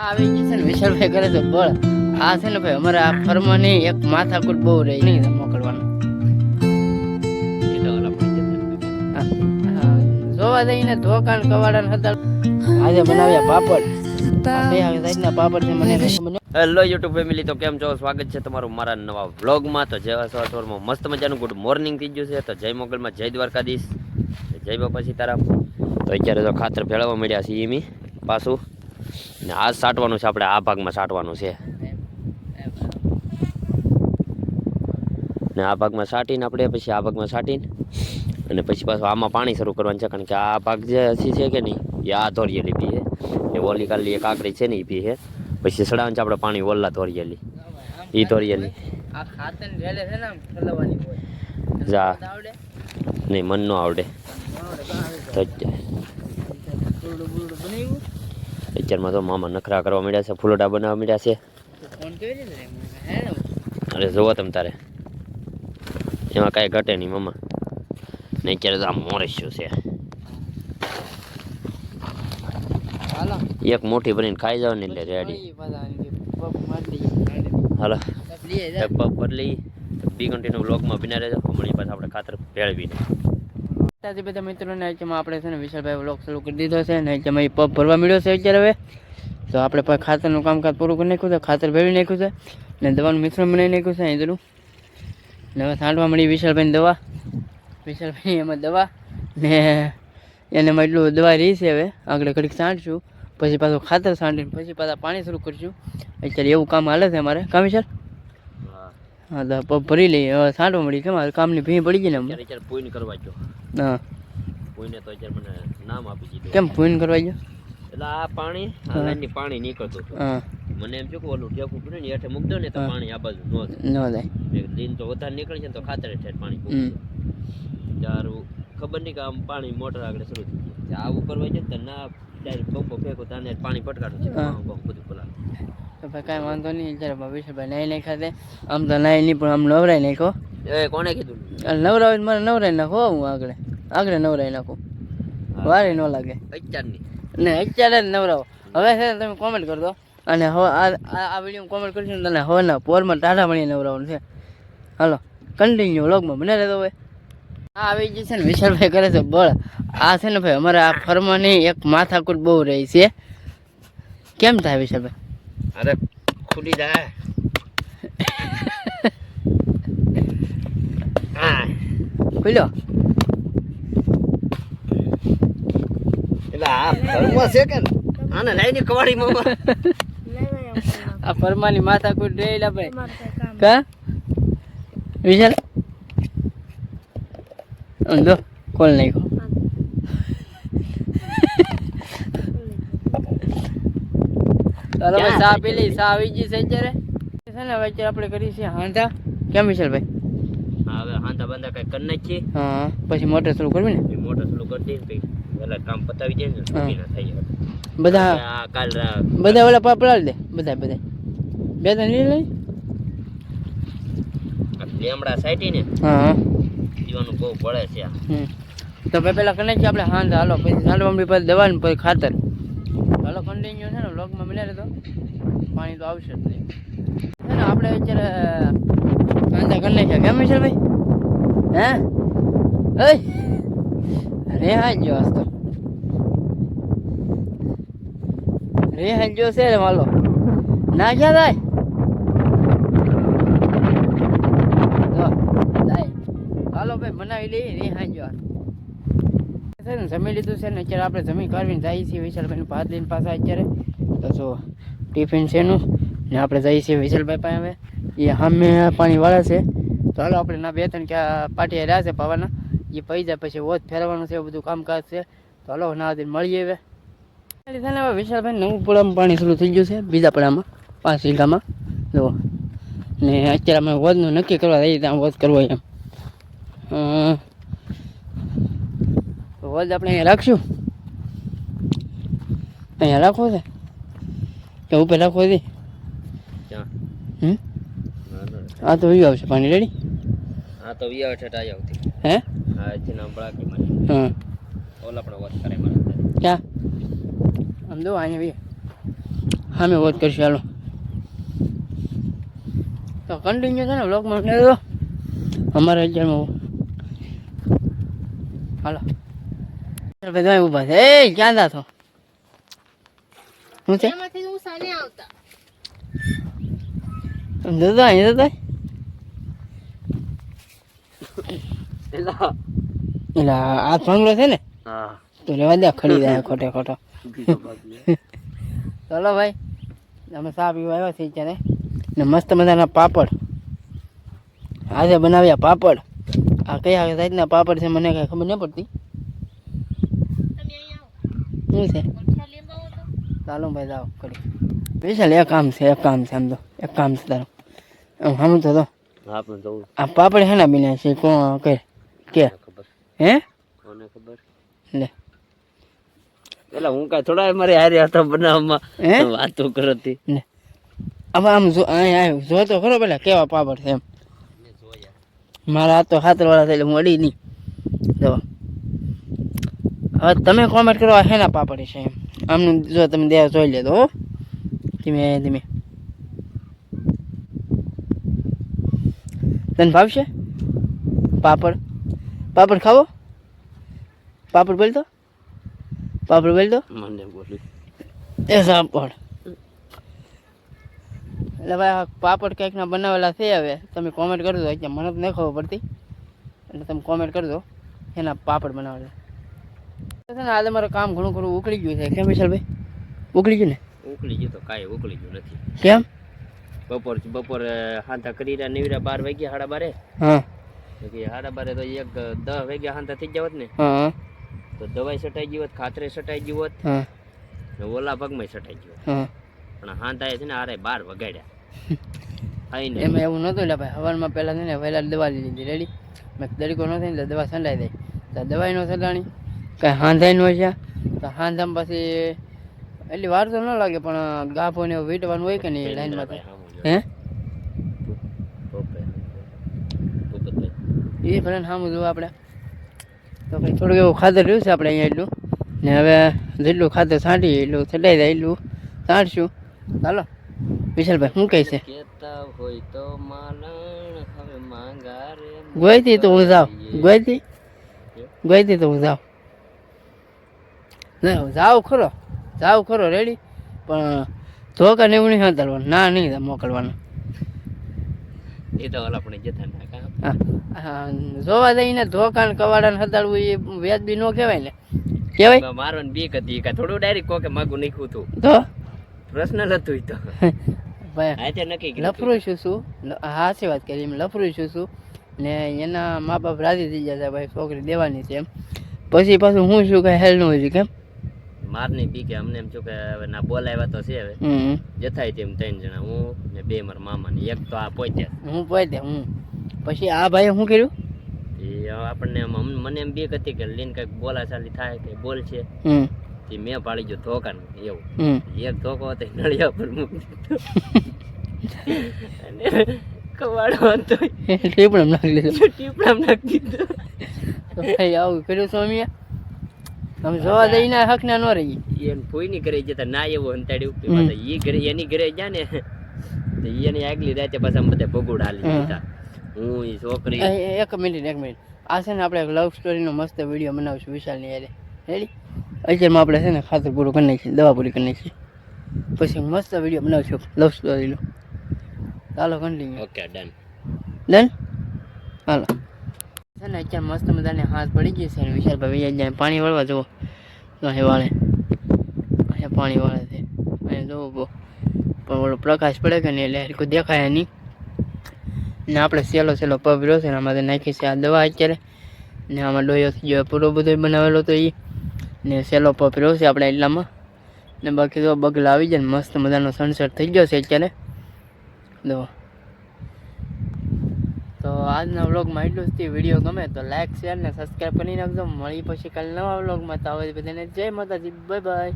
આવી ગઈ છે ને વિશાલભાઈ કરે તો બળ આ છે ને ભાઈ, અમારે ફરમાની એક માથાકૂટ બહુ રહી. નહીં મોકલવાનું. જોવા જઈને ધોકાણ કવાડા હતા આજે બનાવ્યા પાપડ. હેલો યુટ્યુબ ફેમિલી તો કેમ છો? સ્વાગત છે તમારું મારા નવા વ્લોગમાં તો જેવા સવાર મસ્ત મજાનું ગુડ મોર્નિંગ થઈ ગયું છે. તો જય મોગલમાં, જય દ્વારકાધીશ. જય બાપા સીતારામ તો અત્યારે તો ખાતર ભેળવવા મળ્યા છીએ એમી પાછું. ને આ સાટવાનું છે આપણે આ ભાગમાં સાટવાનું છે. ને આ ભાગમાં સાટીને આપણે પછી આ ભાગમાં સાટીને અને પછી પાછું આમાં પાણી શરૂ કરવાનું છે કારણ કે આ ભાગ જે હસી છે કે નહીં એ આ ધોરિયેલી પી છે. એ ઓલી કાલી એક આકડી છે ને એ પી છે. પછી સડાવન છે આપણે પાણી ઓલા ધોરિયેલી. એ ધોરિયેલી. ને જા. નહીં મન ન આવડે તો આવે તો મામા નખરા કરવા મળ્યા છે ફૂલોટા બનાવવા મળ્યા છે. અરે જોવો તમે તારે. એમાં કાંઈ ઘટે નહીં મામા. નહીં અત્યારે તો આમ મોરેશ્યું છે. એક મોટી ભરીને ખાઈ જાવ ને એટલે રેડી હાલો. એક પગ બદલી બી કન્ટિન્યુ બ્લોગમાં બિના રહેજો. હમણાં પાછા આપણે ખાતર ભેળવીને. ત્યાંથી બધા મિત્રોને અત્યારમાં આપણે છે ને વિશાલભાઈ વ્લોગ શરૂ કરી દીધો છે ને એ પગ ભરવા મળ્યો છે અત્યારે હવે. તો આપણે પછી ખાતરનું કામકાજ પૂરું કરી નાખ્યું છે, ખાતર ભેળવી નાખ્યું છે ને દવાનું મિશ્રણ બનાવી નાખ્યું છે અહીં ને હવે સાંઠવા મળી વિશાલભાઈની દવા. વિશાલભાઈ એમાં દવા ને એને એટલું દવા રહી છે હવે. આગળ ઘડીક સાંઠશું પછી પાછું ખાતર સાંઠીને પછી પાછા પાણી શરૂ કરીશું. અત્યારે એવું કામ હાલે છે અમારે. કામ વિશાલ? હા તો પગ ભરી લઈએ. હવે છાંટવા મળી કેમ કામની ભીં પડી ગઈ ને. અત્યારે પોઈન કરવા ગયો. હા. પૂઈને તો અત્યારે મને નામ આપી દીધું કેમ ફોન કરવા ગયો? એટલે આ પાણી આ પાણી નીકળતું હતું. હા. મને એમ કે ઓલું ટેકું પડ્યું ને હેઠે મૂકજો દો ને તો પાણી આ બાજુ ન જાય દિન તો વધારે નીકળે છે ને તો ખાતર હેઠે પાણી ચારું પૂરું તારું ખબર નહીં કે આમ પાણી મોટર આગળ શરૂ થઈ ગયું. આવું કરવા જાય તો ના ડાયરેક્ટ પંપો ફેંકો તાને પાણી પટકાડું છે. બધું તો ભાઈ કાંઈ વાંધો નહીં જ્યારે ભવિષ્યભાઈ નાઈ નાખ્યા છે. આમ તો નાઈ નહીં પણ આમ નવરાઈ નાખો એ કોણે કીધું? નવરાવી મારે નવરાઈ નાખો હું આગળ. આગળ નવરાઈ નાખું. વારે ન લાગે. અત્યારની. ને અત્યારે જ નવરાવો. હવે છે ને તમે કોમેન્ટ કરી દો અને હવે આ આ વીડિયો કોમેન્ટ કરીશું ને તને હવેના પોરમાં ટાટા મળી નવરાવાનું છે. હાલો કન્ટિન્યુ વ્લોગમાં બને રહેતો હોય આ આવી ગઈ છે ને વિશાલભાઈ કરે છે બળ. આ છે ને ભાઈ અમારે આ ફરમાની એક માથાકૂટ બહુ રહી છે. કેમ થાય વિશાલભાઈ? અરે ખુલી જાય હા ખુલ્યો એટલે આ ફરવા છે કે આને લઈને કવાડી મામા આ ફરમાની માથા કોઈ ડેલા ભાઈ કા વિશાલ જો કોલ નાખ્યો ચાલો ભાઈ ચા પી લઈ આવી ગઈ છે અત્યારે? છે ને હવે આપણે કરી છે હાંધા. કેમ વિશાલભાઈ? હા હવે હાંધા બાંધા કઈ કરી નાખીએ. હા પછી મોટર શરૂ કરવી ને? મોટર ચાલુ કરી દઈએ ને પેલા કામ પતાવી દઈએ ને સુખી ના થઈ જાય. બધા આ કાલ બધા ઓલા પાપ દે બધા બધા બે ત્રણ લઈ લઈ લેમડા સાઈટી ને હા. જીવાનું બહુ પડે છે તો ભાઈ પેલા કને આપણે હાંધા. હાલો પછી સાંડવા પછી દવા ને પછી ખાતર. હાલો કન્ટિન્યુ વ્લોગમાં મળ્યા રહેતો પાણી તો આવશે જ નહીં. આપણે અત્યારે હાંધા કરી નાખ્યા કેમ ભાઈ હે? અરે હા જો આજ તો. રે હાલ જો છે માલો ના ક્યાં થાય હાલો ભાઈ બનાવી લઈએ રે હાલ જો છે ને, જમી લીધું છે ને, અત્યારે આપણે જમી કાઢવીને જાય છીએ વિશાલભાઈનું ભાત લઈને પાછા અત્યારે. તો જો, ટિફિન છે એનું. ને આપણે જઈએ છીએ વિશાલભાઈ પાસે હવે. એ સામે પાણીવાળા છે. તો હાલો, આપણે ના બે ત્રણ ક્યાં પાટિયા રહ્યા છે પાવાના એ પડી જાય પછી વોચ ફેરવાનું છે, એવું બધું કામકાજ છે. તો હાલો ના મળીએ હવે. હવે વિશાલભાઈ નવું પડામાં પાણી શરૂ થઈ ગયું છે, બીજા પડામાં પાંચ વીઘામાં. જો, ને અત્યારે અમે વધનું નક્કી કરવા જઈએ ત્યાં વધ કરવો એમ. વધ આપણે અહીંયા રાખશું. અહીંયા રાખવો છે? કે પહેલાં ક્યાં? હમ. આ તો વી આવશે. પાણી રેડી? આ તો વિયા આવશે ટાઈ આવતી. હે? આ છે નામ બળાકી મને. હા. ઓલા પણ વાત કરે મારા ક્યાં? આમ જો અહીંયા બી હા મેં વાત કરશું હાલો. તો કન્ટિન્યુ છે ને બ્લોગમાં તો અમારે અત્યારમાં હાલો. ચાલ ભાઈ ઊભા છે. એ ક્યાં છો? શું છે? એમાંથી હું સાને આવતા. દાદા અહીં દાદા એલા. એટલે આ ભંગલો છે ને? હા. તો રેવા દે ખડી જાય ખોટે ખોટો. ચલો ભાઈ અમે ચા પીવા આવ્યા છીએ ત્યારે ને મસ્ત મજાના પાપડ. આજે બનાવ્યા પાપડ. આ કયા જાતના પાપડ છે મને કાંઈ ખબર નહીં પડતી. શું છે આવો ગોઠિયા લેવા આવો તો ચાલો ભાઈ જાઓ કરી. વિશાલ એક કામ છે એક કામ છે આમ તો એક કામ છે તારું. આમ સામું તો. તો આ પાપડ હેના બન્યા છે કોણ કે કે? હે? કોને ખબર? લે. પેલા હું કાંઈ થોડા મારે હારી હતા બનાવવામાં વાતો કરતી. લે. હવે આમ જો અહીંયા જો તો ખરો પેલા કેવા પાપડ છે એમ. મારા હાથ તો હાથરવાળા છે એટલે હું અડી નહીં. જો. હવે તમે કોમેન્ટ કરો આ હેના પાપડ છે એમ? આમનું જો તમે દેવા જોઈ લેતો હો. ધીમે ધીમે. તને ભાવશે પાપડ. પાપડ ખાવો? પાપડ બોલ તો. પાપડ બોલ તો. એ સાપડ એટલે ભાઈ આ પાપડ કંઈકના બનાવેલા છે હવે. તમે કોમેન્ટ કરજો મને તો નહીં ખબર પડતી. એટલે તમે કોમેન્ટ કરજો એના પાપડ બનાવેલા. તો છે ને આજે મારું કામ ઘણું ઘણું ઉકળી ગયું છે. કેમ વિશાલભાઈ? ઉકળી ગયું ને? ઉકળી ગયું તો કાંઈ ઉકળી ગયું નથી. કેમ? બપોર બપોર હાંતા કરી રહ્યા નીવડા બાર વાગ્યા સાડા બારે. હા. સાડા બારે તો એક દસ વાગ્યા હાંતા થઈ જાવત ને હા તો દવાઈ સટાઈ ગઈ હોત ખાતરે સટાઈ ગઈ હોત ને ઓલા પગમાં સટાઈ હા. પણ હાંતા છે ને આરે બાર વગાડ્યા. આઈને એમાં એવું નહોતું એટલે ભાઈ હવારમાં પહેલાં છે ને વહેલા દવા લીધી રેડી? મેં દડીકો ન થાય ને દવા સંડાઈ દઈ તો દવાઈ નો સંડાણી. કાંઈ હાંધાઈ નો છે તો હાંધામાં પછી એટલી વાર તો ન લાગે પણ ગાફોને વીટવાનું હોય કે નહીં લાઈનમાં હે? એ ફ્રેન્ડ સામું જોવું આપણે. તો કંઈ થોડુંક એવું ખાતર રહ્યું છે આપણે અહીંયા એટલું. ને હવે જેટલું ખાતર છાંટી એટલું છટાઈ જાય એટલું છાંટશું. ચાલો વિશાલભાઈ શું કહે છે? હોય તો માલણ હવે માંગા રે ગોઈતી તો હું જાઉં ગોઈતી ગોઈતી તો હું જાઉં ના જાઉં ખરો જાવ ખરો રેડી પણ ધોકા ને એવું નહીં સંતાડવાનું. ના નહીં મોકલવાનું. એ તો ઓલા આપણે જતા ના જોવા જઈને ધોકા ને કવાડા ને હતાડવું એ વ્યાજબી ન કહેવાય ને. કહેવાય? મારવાની બીક હતી. કે થોડું ડાયરેક્ટ કોકે માગું નાખ્યું તું તો? પ્રશ્ન હતું તો. લફરું છું શું? હાસી વાત કરી. એમ લફરું છું શું? ને એના મા બાપ રાજી થઈ જતા ભાઈ છોકરી દેવાની છે એમ. પછી પાછું હું શું કઈ હેલનું હોય છે નહીં પી બીકે અમને એમ છું કે હવે ના બોલાવ્યા તો છે હવે. જથાય તેમ ત્રણ જણા હું ને બે મારા મામા ને એક તો આ પહોંચ્યા હું પોતે હું. પછી આ ભાઈ શું કર્યું? એ આપણને એમ મને એમ બીક હતી કે લઈને કંઈક બોલાચાલી થાય કે બોલ છે. તે મેં પાડી ગયો ધોકા એવું. એક ધોકો હતો નળિયા પર મૂકી અને કવાડો હતો ટીપણમ નાખી દીધો ટીપડામ નાખી દીધો. આવું કર્યું સ્વામીએ? અમે જોવા જઈને હક ના ન રહી. એને ફોઈની ઘરે જતા ના એવું અંતાડ્યું કે એ ઘરે એની ઘરે જા ને તો એની આગલી રાતે પાછા બધા ભગોડ હાલી હમ. હું છોકરી એક મિનિટ એક મિનિટ. આ છે ને આપણે લવ સ્ટોરીનો મસ્ત વીડિયો બનાવશું વિશાલની યારે રેડી અત્યારમાં આપણે છે ને ખાતર પૂરું કરી નાખીએ દવા પૂરી કરી નાખીએ. પછી મસ્ત વીડિયો બનાવશું લવ સ્ટોરીનો ચાલો કન્ટિન્યુ ઓકે ડન ડન હાલો. છે ને, અત્યારે મસ્ત મજાને હાથ પડી ગઈ છે અને વિશાલભાઈ વૈયા જાય પાણી વાળવા જુઓ. અહીં વાળે. અહીંયા પાણી વાળે છે. અહીંયા જુઓ બહુ પણ ઓલો પ્રકાશ પડે કે નહીં એટલે કોઈ દેખાય નહીં. ને આપણે સેલો સેલો પગ રહ્યો છે ને, આમાં નાખી છે આ દવા અત્યારે. ને આમાં ડોયો થઈ ગયો, પૂરો બધો બનાવેલો તો એ ને સેલો પપ રહ્યો છે આપણે એટલામાં. ને બાકી તો બગલા આવી જાય ને, મસ્ત મજાનો સનસેટ થઈ ગયો છે અત્યારે. જો. તો આજના વ્લોગમાં એટલું જ. વીડિયો ગમે તો લાઈક શેર ને સબસ્ક્રાઈબ કરી નાખજો. મળી પછી કાલે નવા વ્લોગમાં. તો આવે બધાને. જય માતાજી. Bye bye